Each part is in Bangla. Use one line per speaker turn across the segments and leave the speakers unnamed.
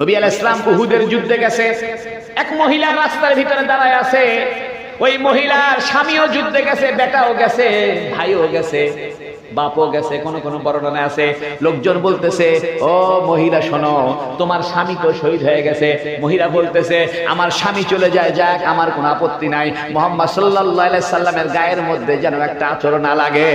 নবী আল ইসলাম উহুদের যুদ্ধে গেছে। এক মহিলা রাস্তার ভিতরে দাঁড়ায় আছে। ওই মহিলার স্বামীও যুদ্ধে গেছে, বেটাও গেছে, ভাইও গেছে, বাপও গেছে, কোন কোন বর্ণনা আছে। লোকজন বলতেছে, ও মহিলা, শোনো, তোমার স্বামী তো শহীদ হয়ে গেছে। মহিলা বলতেছে, আমার স্বামী চলে যায়, যাক, আমার কোনো আপত্তি নাই। মোহাম্মদ সাল্লাহ সাল্লামের গায়ের মধ্যে যেন একটা আচরণ না লাগে।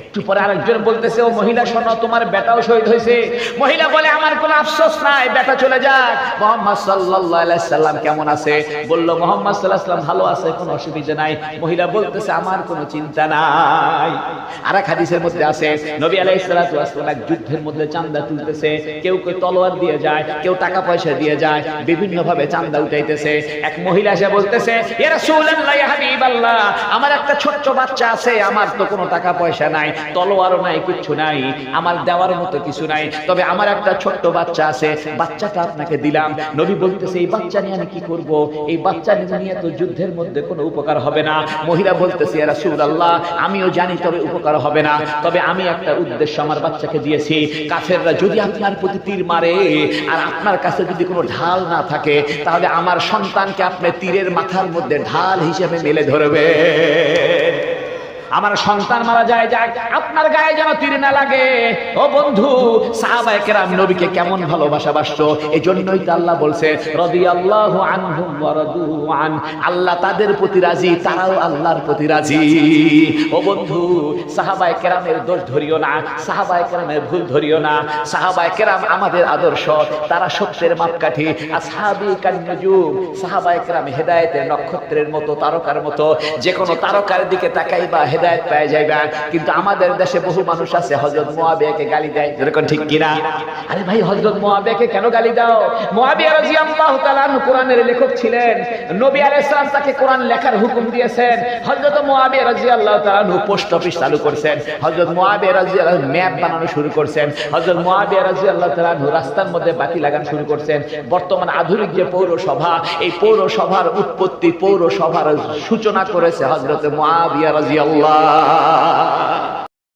একটু পরে আরেকজন বলতেছে, ও মহিলা, শোনো, তোমার বেটাও শহীদ হয়েছে। মহিলা বলে, আমার কোনো আফসোস নাই, বেটা চলে যাক। মোহাম্মদ সাল্লাল্লাহু সাল্লাম কেমন আছে? বলল, মোহাম্মদ সাল্লাহ সাল্লাম ভালো আছে, কোনো অসুবিধা নাই। মহিলা বলতেছে, আমার কোনো চিন্তা নাই। আর এক হাদিসের মধ্যে আছে, নবী সালাতু ওয়াসসালাম এক যুদ্ধের মধ্যে চাঁদা তুলতেছে। কেউ কেউ তলোয়ার দিয়ে যায়, কেউ টাকা পয়সা দিয়ে যায় বিভিন্ন ভাবে চাঁদা উঠাইতেছে। এক মহিলা এসে বলতেছে ইয়া হাবিবাল্লাহ, আমার একটা ছোট্ট বাচ্চা আছে, আমার তো কোনো টাকা পয়সা নাই। তলোয়ারও নাই, কিচ্ছু নাই, আমার দেওয়ার মতো কিছু নাই। তবে আমার একটা ছোট্ট বাচ্চা আছে, বাচ্চাটা আপনাকে দিলাম। নবী বলতেছে, এই বাচ্চা নিয়ে আমি কি করব? এই বাচ্চা নিয়ে তো যুদ্ধের মধ্যে কোনো উপকার হবে না। মহিলা বলতেছে, ইয়া রাসূলুল্লাহ, আমিও জানি তবে উপকার হবে না। তবে আমি একটা উদ্দেশ্য আমার বাচ্চাকে দিয়েছি। কাফেররা যদি আপনার প্রতি তীর মারে আর আপনার কাছে যদি কোনো ঢাল না থাকে, তাহলে আমার সন্তানকে আপনি তীরের মাথার মধ্যে ঢাল হিসেবে মেলে ধরবে। আমার সন্তান মারা যায়, যাক, আপনার গায়ে যেন তীর না লাগে। ও বন্ধু, সাহাবায়ে কেরাম নবীকে কেমন ভালোবাসা বাসতো? এই জন্যই তো আল্লাহ বলছে, রাদিয়াল্লাহু আনহুম ওয়া আল্লাহ তাদের প্রতি রাজি, তারাও আল্লাহর প্রতি রাজি। ও বন্ধু, সাহাবায়ে কেরামের দোষ ধরিও না, সাহাবায়ে কেরামের ভুল ধরিও না। সাহাবায়ে কেরাম আমাদের আদর্শ, তারা সত্যের মাপকাঠি। আসহাবি কান্নজুম সাহাবায়ে কেরাম হেদায়েতের নক্ষত্রের মতো, তারকার মতো। যে কোনো তারকার দিকে তাকাইবা হেদায়ত পেয়ে যাইবা। কিন্তু আমাদের দেশে বহু মানুষ আছে হজরত মোয়াবিয়াকে গালি দেয়। যেরকম ঠিক কিনা? আরে ভাই হজরত মোয়াবিয়াকে কেন গালি দাও? মোয়াবিয়া রাদিয়াল্লাহু তাআলা কোরআনের লেখক ছিলেন। নবী আলাইহিস সালাম তাকে কোরআন লেখার হুকুম দিয়েছেন। হযরত মুআবিয়া রাদিয়াল্লাহু তাআলা পোস্ট অফিস চালু করেছেন। হযরত মুআবিয়া রাদিয়াল্লাহু ম্যাপ বানানো শুরু করেছেন। হযরত মুআবিয়া রাদিয়াল্লাহু তাআলা রাস্তার মধ্যে বাতি লাগানো শুরু করেছেন। বর্তমান আধুনিক যে পৌরসভা এই পৌরসভার উৎপত্তি পৌরসভার সূচনা করেছে হযরত মুআবিয়া রাদিয়াল্লাহু আল্লাহ